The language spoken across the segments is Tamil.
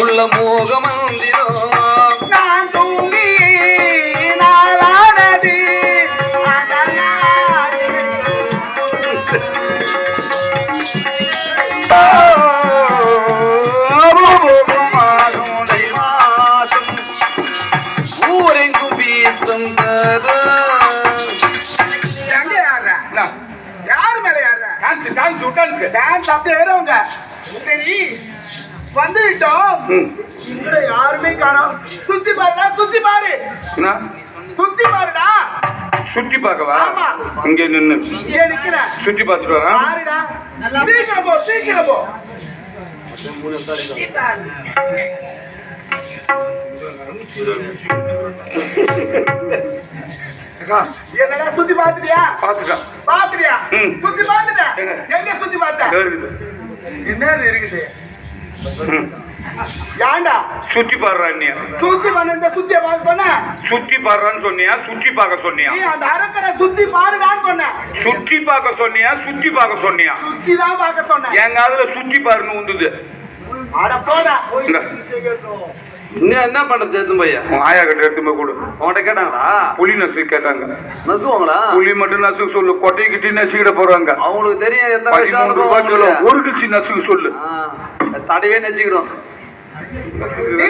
உள்ள மோக மந்திரம் நான் தூங்கி நாளானது ஊரெங்கும் வீசும்? யாரு மேல யாருடா? டான்ஸ் டான்ஸ் டான்ஸ் டான்ஸ் அப்படியே ஏறுவாங்க. சரி வந்து விட்டோம் இங்க யாருமே காணோம். சுத்தி பாருடா சுத்தி பாரு? சுத்தி பாருடா. சுற்றி பார்க்கவா. இங்கே நின்னு. சுற்றி பார்த்துட்டு பாருடா. சீக்கிரம் போ சீக்கிரம் போ. என்னடா சுத்தி பாத்துட்டியா பார்த்துட்டான் பாத்துட்டியா. சுத்தி பாத்துட்ட எங்க? சுத்தி பார்த்த? என்னது இருக்குது? ஏன்டா சுற்றி பாடுறா நீ சுத்தி பண்ண இந்த சுத்திய பார்க்க சொன்ன? சுற்றி பாடுறான்னு சொன்னியா? சுற்றி பார்க்க சொன்னியா? அந்த அரக்கரை சுத்தி பாருடான்னு சொன்ன. சுற்றி பார்க்க சொன்னியா? சுற்றி பார்க்க சொன்னியா? சுத்தி தான் பார்க்க சொன்ன. என் காதுல சுற்றி பாருன்னு உண்டுது அட போடா. இந்தா. இன்னும் என்ன பண்றது எதுவும் பையா? உன் ஆயா கிட்ட எடுத்து போய் கொடு. உன்கிட்ட கேட்டாங்களா? புலி நசு கேட்டாங்க. நசுவாங்களா புலி மட்டும் நசுக்கு சொல்லு கொட்டை கிட்டி நசுக்கிட போறாங்க. அவங்களுக்கு தெரியும் எந்த ரூபாய் கிலோ ஒரு கிச்சி நசுக்கு சொல்லு. தடவே நெச்சிக்கிறோம் நீ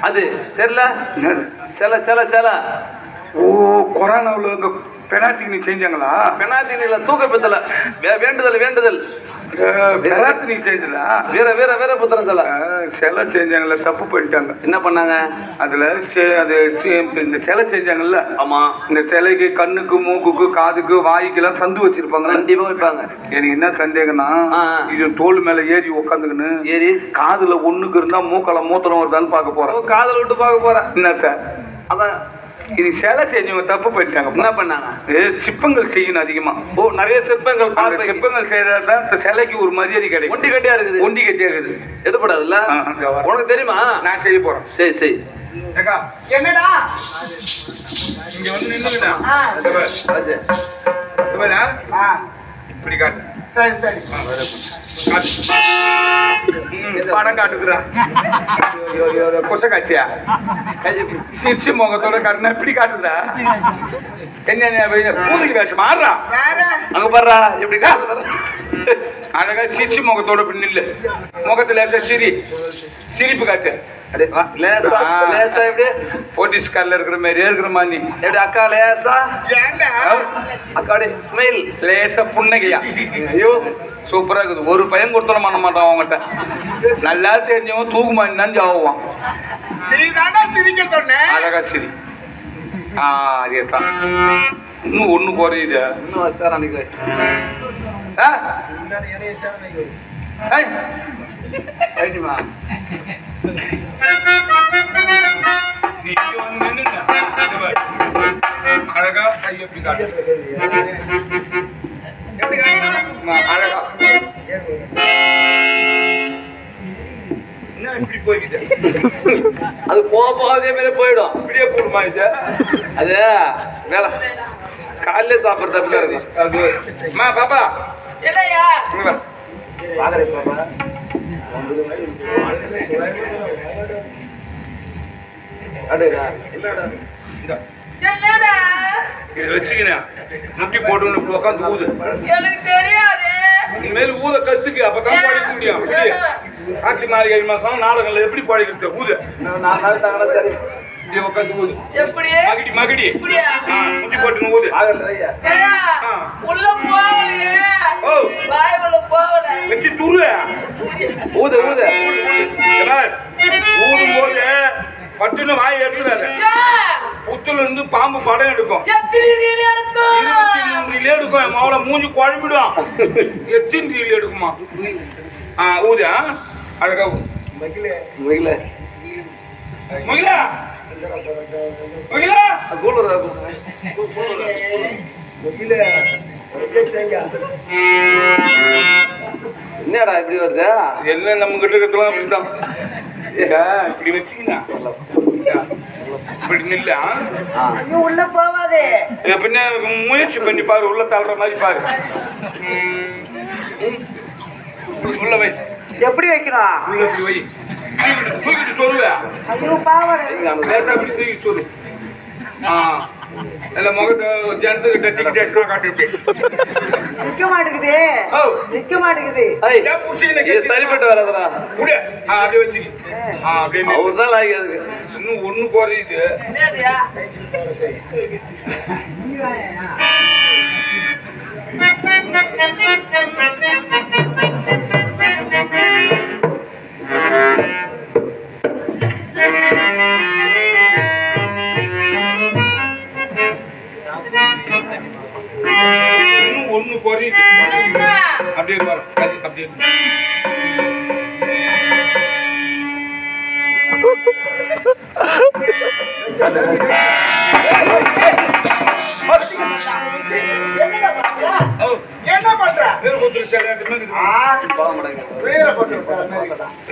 அது? தெரியல? சில சில சில ஓ கொரோனாவில் பெனாத்தினி செஞ்சாங்களா? பெனாத்தினில தூக்க பித்தல. வேண்டுதல் வேண்டுதல். பெனாத்தினி செஞ்சலா வீர வீர வீர புத்திரன் சில. சிலை செஞ்சாங்களா தப்பு பண்ணிட்டாங்க. என்ன பண்ணாங்க? அதுல அது இந்த சிலை செஞ்சாங்கல்ல ஆமா. இந்த சிலைக்கு கண்ணுக்கு மூக்குக்கு காதுக்கு வாய்க்கெல்லாம் சந்து வச்சிருப்பாங்க கண்டிப்பா வைப்பாங்க. எனக்கு என்ன சந்தேகம்னா. இது தோல் மேல ஏறி உக்காந்துக்கின்னு ஏறி. காதுல ஒண்ணுக்கு இருந்தா மூக்கல மூத்திரம் வருதான்னு பார்க்க போறேன். காதல் விட்டு பார்க்க போறேன். என்னத்த? அதான் இது சிலை செஞ்சவங்க தப்பு பண்ணிட்டாங்க. என்ன பண்ணாங்க? சிற்பங்கள் செய்யணும் அதிகமா. ஓ நிறைய சிற்பங்கள் பார்த்து சிற்பங்கள் செய்யறதுதான் இந்த சிலைக்கு ஒரு மரியாதை கிடைக்கும். ஒண்டி கட்டியா இருக்குது? ஒண்டி கட்டியா இருக்குது. எடுப்படாதுல்ல வர. உனக்கு தெரியுமா? நான் செய்ய போறேன். சரி சரி. என்னடா? இங்க வந்து ஆ, இப்படி காட்டு. சரி சரி. படம் காட்டுக்குறா கொச காட்சியா சிரிச்சு முகத்தோட காட்டுனா இப்படி காட்டுதா என்ன பூமிக்கு வேஷம் மாறுறா வேற அங்க பாருடா எப்படி காட்டு அழகா சிரிச்சு முகத்தோட இப்படி நில்லு முகத்துல சிரி சிரிப்பு காட்டு அடே வா. லேசா ஆ. லேசா எப்படி போட்டிஸ் கார்ல இருக்கிற மாதிரியே இருக்கிற மாதிரி எப்படி அக்கா லேசா அக்காடி ஸ்மைல் லேசா புன்னகையா ஐயோ சூப்பரா இருக்குது. ஒரு பையன் கொடுத்தல பண்ண மாட்டான் அவங்ககிட்ட நல்லா தெரிஞ்சவன் தானே சிரிக்க சொன்ன? அழகா சரி. ஆ அதே தான். இன்னும் ஒண்ணு குறையுது. இன்னும் ஆ? அழகா காட்டு? ஆ, அழகா அது போக போக அதே மாதிரி போயிடும். இப்படியே போடுமா இது? அது வேலை காலையில சாப்பிட்ற தப்பு இருக்கு. அது. அம்மா பாப்பா. இல்லையா வச்சுக்கினேன். முட்டி போட்டு உட்காந்து ஊது. எனக்கு இனிமேல் ஊத கத்துக்கு அப்பதான் படிக்க முடியும் காட்டி மாறி ஏழு மாசம் நாடகங்கள் எப்படி படிக்கிறது ஊது. மகிடி மகிடி. முட்டி போட்டுன்னு ஊது. உள்ள போகலையே. வச்சு துரு ஊத ஊத. ஊதும் போது. பட்டுன்னு வாய் எடுக்கிறாரு புத்துல இருந்து பாம்பு படம் எடுக்கும். எத்தனை ரீல் எடுக்கும்? இருபத்தி மூணு ரீல் எடுக்கும். என் மாவுல மூஞ்சி குழம்பிடும். எத்தனை ரீல் எடுக்குமா? ஆ ஊதா அழகா கூலர் இல்ல என்னடா இப்படி வருது? எல்லாம் நம்ம கிட்ட இருக்கலாம் அப்படிதான் ஏக்கா, இப்படி வச்சுக்கினா இப்படி நில்ல உள்ள போவாதே. பின்ன முயற்சி பண்ணி பாரு உள்ள தள்ளுற மாதிரி பாரு. ம். உள்ள வை. எப்படி வைக்கணும்? உள்ள இப்படி வை. தூக்கிட்டு சொல்லுவ ஐயோ பாவாடை லேசா இப்படி தூக்கி சொல்லு ஆ. இல்ல முகத்தை ஜனத்துக்கிட்ட டிக்கெட் காட்டு நிக்க மாட்டேங்குது. ஓ நிக்க மாட்டேங்குது. சரிப்பட்டு வராதுடா. அப்படியே வச்சுக்கி. ஆ அப்படியே நில்லு. அவர் தான் லாய்க்கு அதுக்கு. இன்னும் ஒண்ணு குறையுது. என்னதுயா? இன்னும் அது அப்படியே ஓ, என்ன பண்ற பேர் மாதிரி இருக்குது. வீர போட்டு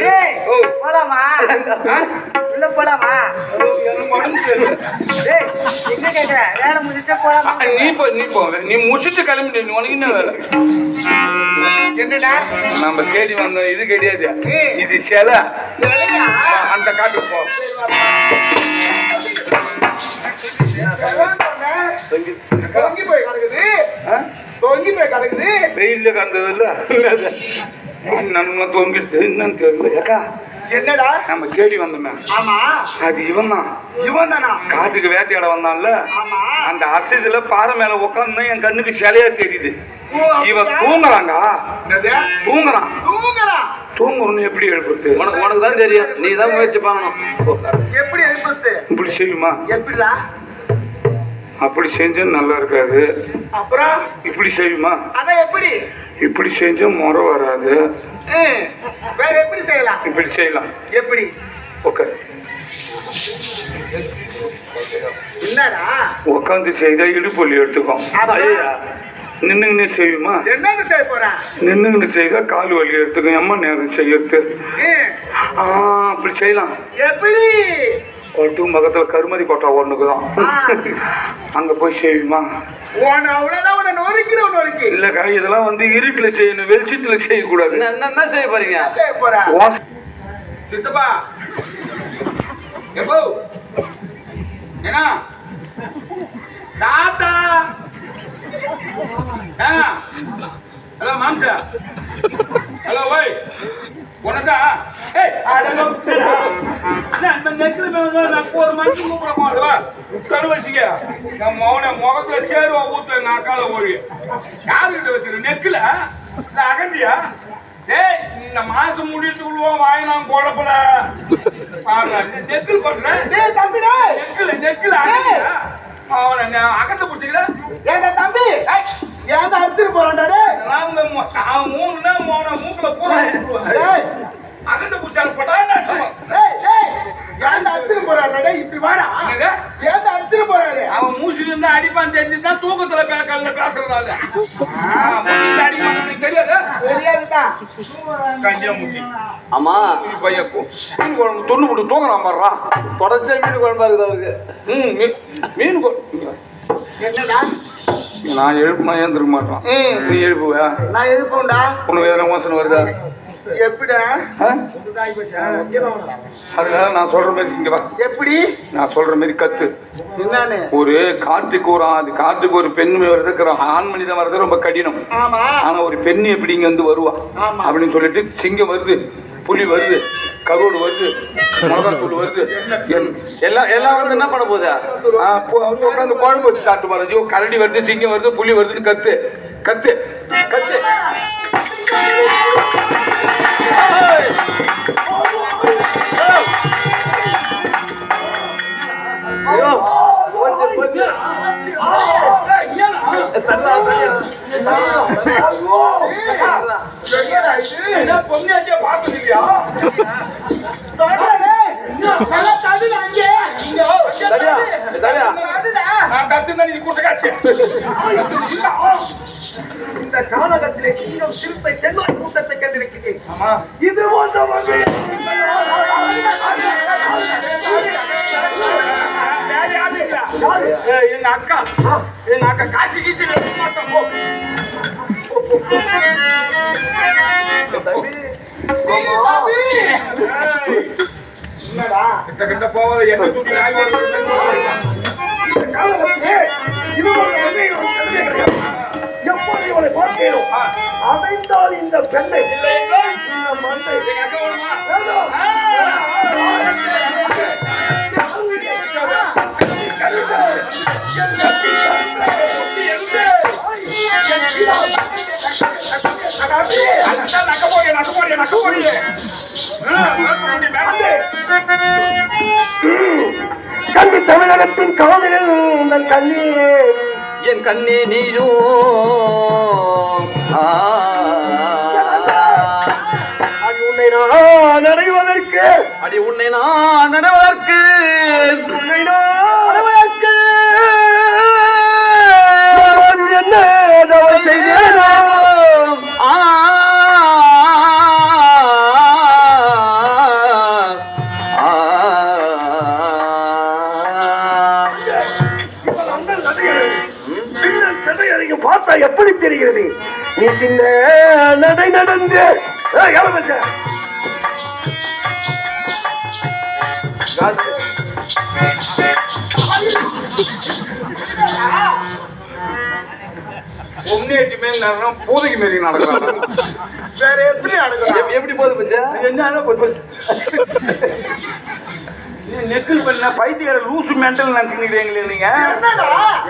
ஏய் ஓ. போலாமா ஆ? போலாமா? என்ன கேக்குற? வேலை முடிச்சா நீ போ நீ போ. நீ முடிச்சுட்டு கிளம்பிட்டு நீ உனக்கு என்ன வேலை. என்னடா? நம்ம தேடி வந்த இது கிடையாது. இது சிலை. அந்த காட்டுக்கு போ. தொங்கி போய் கிடக்குது. ஆ? தொங்கி போய் கிடக்குது. வெயில்ல கந்தது இல்ல? நம்ம தொங்கிட்டு என்னன்னு தெரியல ஏக்கா என்னடா? நம்ம தேடி வந்தோமே. ஆமா. அது இவன் தான் இவன் தானா காட்டுக்கு வேட்டையாட வந்தான்ல. ஆமா. அந்த அசைதுல பாறை மேல உட்காந்து என் கண்ணுக்கு சிலையா தெரியுது. இவன்? தூங்குறாங்க? தூங்குறான். தூங்குறா? தூங்குறன்னு எப்படி எழுப்புறது? உனக்கு உனக்கு தான் தெரியும். நீ தான் முயற்சி பண்ணணும். எப்படி எழுப்புறது? இப்படி செய்யுமா? எப்படிடா? அப்படி செஞ்சா நல்லா இருக்காது. அப்புறம்? இப்படி செய்யுமா? அதான் எப்படி? இப்படி செஞ்சா முறை வராது. வேற எப்படி செய்யலாம்? இப்படி செய்யலாம். எப்படி? ஓகே. உட்காந்து செய்தா இடுப்பொல்லி எடுத்துக்கும். ஐயா. நின்னுங்கன்னு செய்யுமா? நின்னுங்கன்னு செய்தா கால் வலி எடுத்துக்கும். எம்மா நேரம் செய்யறது? அப்படி செய்யலாம். எப்படி? கொட்டு பக்கத்துல கருமதி கோட்டை ஒண்ணுக்கு தான் அங்க போய் செய்யுமா? அவ்வளவுதான் உன்னை நொறுக்கிற நொறுக்கி. இல்லக்கா இதெல்லாம் வந்து இருட்டுல செய்யணும் வெளிச்சத்துல செய்யக்கூடாது. என்ன செய்ய போறீங்க? செய்ய போறேன் சித்தப்பா. எப்போ? என்ன தாத்தா. ஹலோ மாம்சா. ஹலோ ஓய். உனக்கா? ஏய் அடங்க நான் நெத்தில மேல நான் ஒரு மணிக்கு கூப்பிட மௌன முகத்துல சேருவா ஊத்த நான் அக்கால ஓடி யாருக்கிட்ட வச்சிரு? நெக்கில இல்ல டேய் இந்த மாசம் முடிச்சுக்குள்ள வாய் நான் குழப்பல நெக்கில் கொட்டுறேன் டேய் தம்பிடா நெக்கில் நெக்கில் அகந்தியா அவனை அகத்தை பிடிச்சிக்கிற? ஏண்டா தம்பி? ஏன் அடிச்சிட்டு போறான்டா டேய்? மூணு நேரம் மௌன மூக்குல பூரா. டேய் அகத்தை பிடிச்சாரு பட்டான்னு டேய் டேய். ஏன் அடிச்சிட்டு போறான்டா டேய்? இப்படி வாடா? ஏன் அடிச்சிட்டு போறாரு? அவன் மூசில இருந்து அடிப்பான் தெரிஞ்சுதான் தூக்கத்துல பேக்கல்ல பேசுறதால. அடிப்பான் தெரியாது. தெரியாதுதான் கஞ்சியா முட்டி. ஆமா பையன் மீன் குழம்பு தொண்ணு போட்டு தூங்குறான் பாடுறா தொடர்ச்சியா மீன் குழம்பா இருக்குது அவருக்கு. ம் மீன் குழம்பு என்னடா? நான் எழுப்புமா ஏந்திருக்க மாட்டான். நீ எழுப்புவ நான் இருப்போம்டா உனக்கு வேற மோசம் வருதா? எப்படிடா? அதுக்காக நான் சொல்ற மாதிரி இங்க வா. எப்படி? நான் சொல்ற மாதிரி கத்து. என்னன்னு? ஒரு காட்டுக்கு ஒரு அது காட்டுக்கு ஒரு பெண் வருதுக்கிற ஆண் மனிதன் வர்றது ரொம்ப கடினம். ஆனா ஒரு பெண் எப்படி இங்க வந்து வருவா. அப்படின்னு சொல்லிட்டு சிங்கம் வருது. புலி வருது கருவோடு வருது மிளகாத்தூள் வருது எல்- எல்லாம் எல்லாம் வந்து என்ன பண்ண போகுது ஆ, போ- வந்து உட்காந்து குழம்பு வச்சு சாப்பிட்டு பாரு ஐயோ கரடி வருது சிங்கம் வருது புலி வருதுன்னு கத்து கத்து கத்து ஏய்! என்னடா இது என்ன? பொண்ணியாச்சே பார்த்தது இல்லையா இந்த இந்த கானகத்திலே சிங்கம் சிறுத்தை செல்வாய் கூட்டத்தை கண்டிருக்கிறேன். ஆமா. இது போன்ற எங்க அக்கா. எங்க அக்கா காசு கீசு மாட்டோம் என்னடா கிட்ட கிட்ட போவாத என்ன தூக்கி நாய் இந்த இவனை இந்த பெண்ணை இந்த மண்ணை கல்வி தமிழகத்தின் காதலில் இந்த கண்ணீரே. என் கண்ணே. அது உன்னை நான் அடைவதற்கு. அடி உன்னை நான் நடவதற்கு உன்னை நான் தெரிகிறது நீ சின்ன நடை நடந்து? பொம்னேட்டி மேல் நடனம் பூதைக்கு மாரி நடக்கிறாங்க வேற எப்படி நடக்கலாம்? எப்- எப்படி போகுது பஞ்சா என்ன நெக்கில் பண்ண பைத்தியக்கார லூசு மெண்டல் நினைச்சுக்கிறீங்களே நீங்க?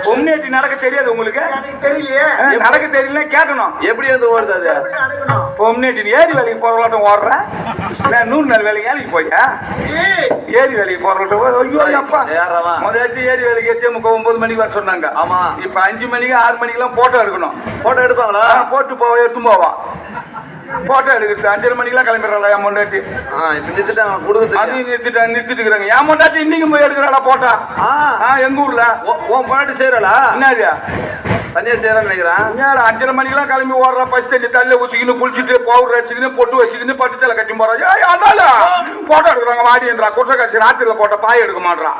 பொம்னேட்டி நடக்க தெரியாது உங்களுக்கு? தெரியலையே. நடக்க தெரியல கேட்கணும். எப்படி வந்து ஓடுது அது? பொம்னேட்டி ஏரி வேலைக்கு போறவளாட்டம் ஓடுறேன் நான் நூறு நாள் வேலைக்கு வேலைக்கு போயா ஏரி வேலைக்கு போறவளாட்டம் ஐயோ அப்பா. ஏறவா. முதலாச்சு ஏரி வேலைக்கு எட்டு முப்பது ஒன்பது மணிக்கு வர சொன்னாங்க. ஆமா. இப்ப அஞ்சு மணிக்கு ஆறு மணிக்கெல்லாம் போட்டோ எடுக்கணும். போட்டோ எடுப்பாங்களா? போட்டு போவ எடுத்து போவான் போட்டோ எடுக்கிறது அஞ்சரை மணிக்கெல்லாம் கிளம்பிடுறாள் என் இப்ப நிறுத்திட்டாங்க கொடுக்குறது அதையும் நிறுத்திட்டு நிறுத்திட்டு இருக்கிறாங்க என் முன்னாடி இன்னைக்கு போய் எடுக்கிறாளா போட்டா? ஆ. எங்க ஊர்ல? உன் பாட்டு செய்யறா என்னது? தனியா செய்யறான்னு நினைக்கிறேன். அஞ்சரை மணிக்கெல்லாம் கிளம்பி ஓடுறா பஸ் தண்ணி தள்ளி ஊத்திக்கின்னு குளிச்சுட்டு பவுடர் வச்சுக்கின்னு பொட்டு வச்சுக்கின்னு பட்டு சேலை கட்டி போறா அதால? போட்டோ எடுக்கிறாங்க வாடின்றா குற்ற காட்சி ராத்திரில போட்ட பாய் எடுக்க மாட்டான்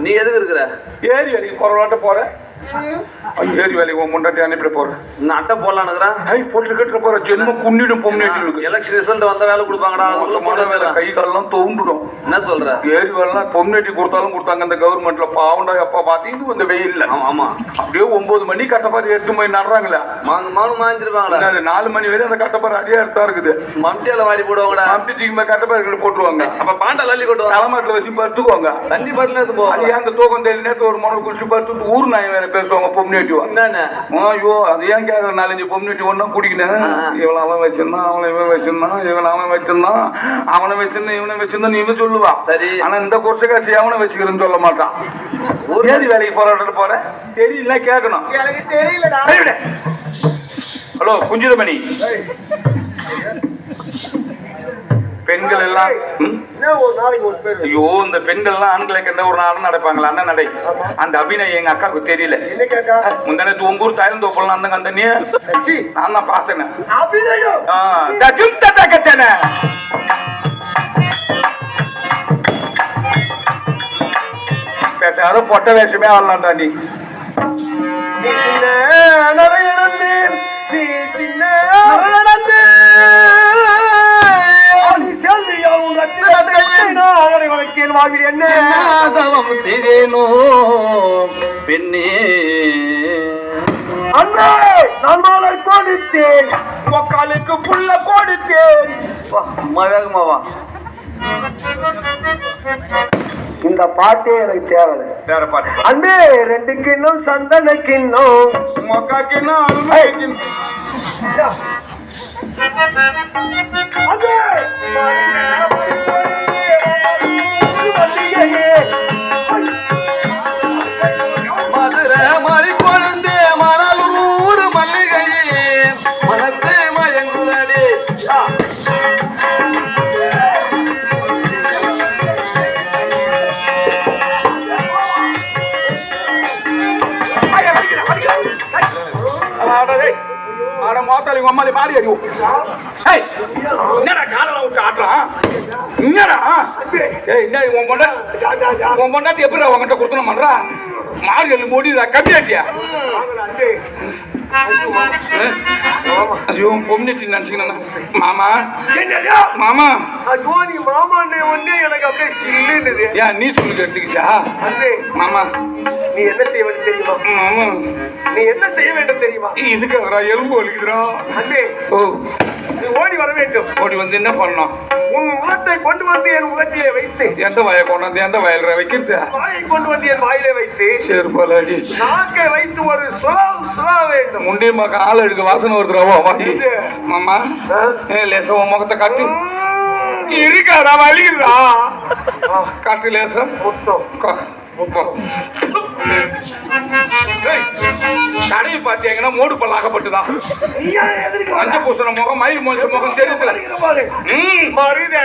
நீ எதுக்கு இருக்கிற ஏரி வேலைக்கு போறவளாட்ட போற. ஏரி வேலைக்கு உன் முன்னாடி அனுப்பிட போறேன். நான் அட்டை போடலான்னுக்குறேன் ஐ போட்டு கட்டுற போற ஜென்மம் குன்னிடும் பொம்னேட்டி இருக்கு எலெக்ஷன் ரிசல்ட் வந்த வேலை கொடுப்பாங்கடா மொத்தமான வேலை கை காலெல்லாம் தோண்டுடும் என்ன சொல்ற? ஏரி வேலைலாம் பொம்னேட்டி கொடுத்தாலும் கொடுத்தாங்க இந்த கவர்மெண்ட்ல பாவண்டா எப்பா பாத்தீங்க இந்த வெயில்ல ஆமா ஆமா. அப்படியே ஒன்பது மணி கட்டப்பாரு எட்டு மணி நடுறாங்களே. மாங்க மாஞ்சிருப்பாங்களா என்னது, நாலு மணி வரையும் அந்த கட்டப்பாரு அடியா எடுத்தா இருக்குது. மம்டியால வாடி போடுவாங்கடா. அப்படி தூக்கி கட்டப்பாரு போட்டுருவாங்க. அப்ப பாண்டா அள்ளி கொண்டு தலைமாட்டில் வச்சு படுத்துக்குவாங்க தண்ணி பாட்டில எடுத்து போ அது ஏன் அந்த தூக்கம் தெரியல நேத்து ஒரு மணி குடிச்சு படுத்து ஊர் நாய் வேற பேசுவாங்க பொம்னேட்டிவா ஐயோ அது ஏன் கேட்கற நாலஞ்சு பொம்னேட்டி ஒன்றும் குடிக்கணும். இவன் அவன் வச்சிருந்தான் அவனை இவன் வச்சிருந்தான் இவன் அவன் வச்சிருந்தான். அவனை வச்சிருந்தான் இவனை வச்சிருந்தான் நீ இவன் சொல்லுவா. சரி. ஆனா இந்த குறைச்ச காட்சி அவனை வச்சுக்கிறேன்னு சொல்ல மாட்டான். ஏதி வேலைக்கு போராட்ட போற? தெரியல கேட்கணும். எனக்கு தெரியலடா. ஹலோ குஞ்சிதமணி பெண்கள் எல்லாம் ஐயோ இந்த பெண்கள் எல்லாம் ஆண்களை கண்ட ஒரு நாளும் நடப்பாங்களா? அண்ணன் நடை. அந்த அபிநயம் எங்க அக்காவுக்கு தெரியல. முந்தானே உங்கூர் தாயிரம் தோப்பலாம் அந்த சி, நான் தான் பார்த்தேன். தஜும் ததகத்தன. பேசாத பொட்ட வேஷமே வரலாம்டா நீ. நீ வளர்க்கேன் வாழ்வில் என்ன? தவம் செய்தேனோ பெண்ணே. அண்ணே நான் மாலை கொடுத்தேன். உக்காலுக்கு புள்ள இந்த பாட்டே எனக்கு தேவை வேற பாட்டு அன்பே ரெண்டு கிண்ணம் சந்தன கிண்ணம் உக்காக்கு என்ன அருமை அன்பே உங்க அம்மாலே மாறி அறிவு ஏய் என்னடா காலைல விட்டு ஆட்டுறான் என்னடா? ஏய் என்ன உன் பொண்டா உன் பொண்டாட்டி எப்படி உங்ககிட்ட கொடுத்தன பண்றா? ஐயோ பொம்னிட்டு மாமா மாமா. ஐயோ நீ மாமான்னு ஒண்ணே எனக்கு அப்படியே சில்லுன்னுது. ஏன் நீ சொல்லி கட்டிக்கிச்சா மாமா. நீ என்ன செய்ய வேண்டும் தெரியுமா? நீ என்ன செய்ய வேண்டும் தெரியுமா? இதுக்கு எலும்பு வலிக்குதுடா. அண்ணே ஓ. நீ ஓடி வர வேண்டும். ஓடி வந்து என்ன பண்ணோம் உன் உலத்தை கொண்டு வந்து என் உலத்திலே வைத்து. எந்த வய கொண்டாந்து எந்த வயல்ற வைக்கிறது? வாயை கொண்டு வந்து என் வாயிலே வைத்து. செருப்பாலாடி நாக்கை வைத்து ஒரு சுழல் சுழ வேண்டும். முண்டி மக்க ஆள் எடுக்க வாசனை வருதுறாவோ வாடி மாமா லேசா உன் முகத்தை காட்டு. இருக்காடா வலிக்குதா காட்டு லேசா. முத்தம். கா- போ. ஏய், தடையை பாத்தியாங்கன்னா மூடு பல்லாகப்பட்டுதான்? மஞ்சள் பூசண முகம் மயில் மொழிச்ச முகம். ம் மருத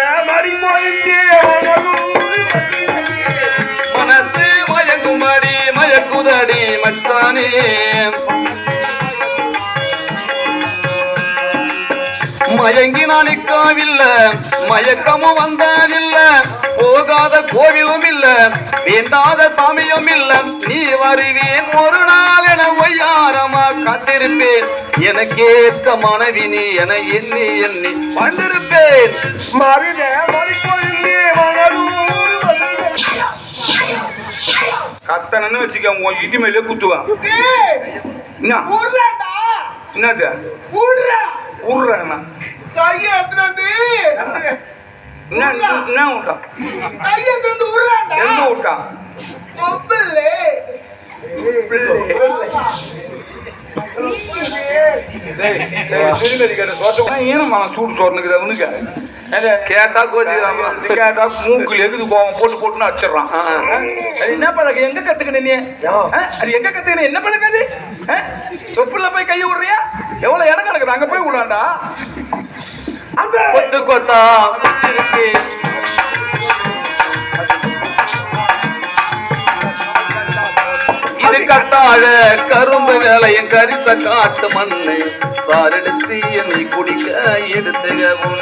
மனசு மயங்குமடி மயக்குதடி மச்சானே மயங்கினால் நிற்கவில்ல மயக்கமும் வந்ததில்ல. போகாத கோவிலும் இல்ல. வேண்டாத சாமியும் இல்ல. நீ வருவேன் ஒரு நாள் என ஒய்யாரமா காத்திருப்பேன். எனக்கேற்ற மனைவி நீ என எண்ணி எண்ணி வந்திருப்பேன். கத்தனன்னு வச்சுக்க? உன் இடி மேலே குத்துவான். என்னது? உர்றே. ஊர்றேண்ணா கையை எடுத்துட்டு. என்ன விட்டான் கையை எடுத்துட்டு. எங்க விட்டான் ஒப்பில்லே. ஈனமா சூடு சோறுனுக்குது அவனுக்கு கேட்டா கோச்சுக்கிறான் கேட்டா மூக்குல எதுக்கு கோவம் போட்டு போட்டுன்னு அடிச்சிடுறான் அது என்ன பழக்கம் எங்க கத்துக்கின நீ ஆ? அது எங்க கத்துக்கின என்ன பழக்கம் அது ஆ? தொப்புல போய் கை விடுறியா எவ்வளவு இடம் கிடக்குது அங்க போய் விடாண்டா கொத்து கொத்தா சாரி கட்டாழ கரும்பு வேலையும் கரிச காட்டு மண்ணு. சாரெடுத்து என்னை குடிக்க எடுத்துகவும்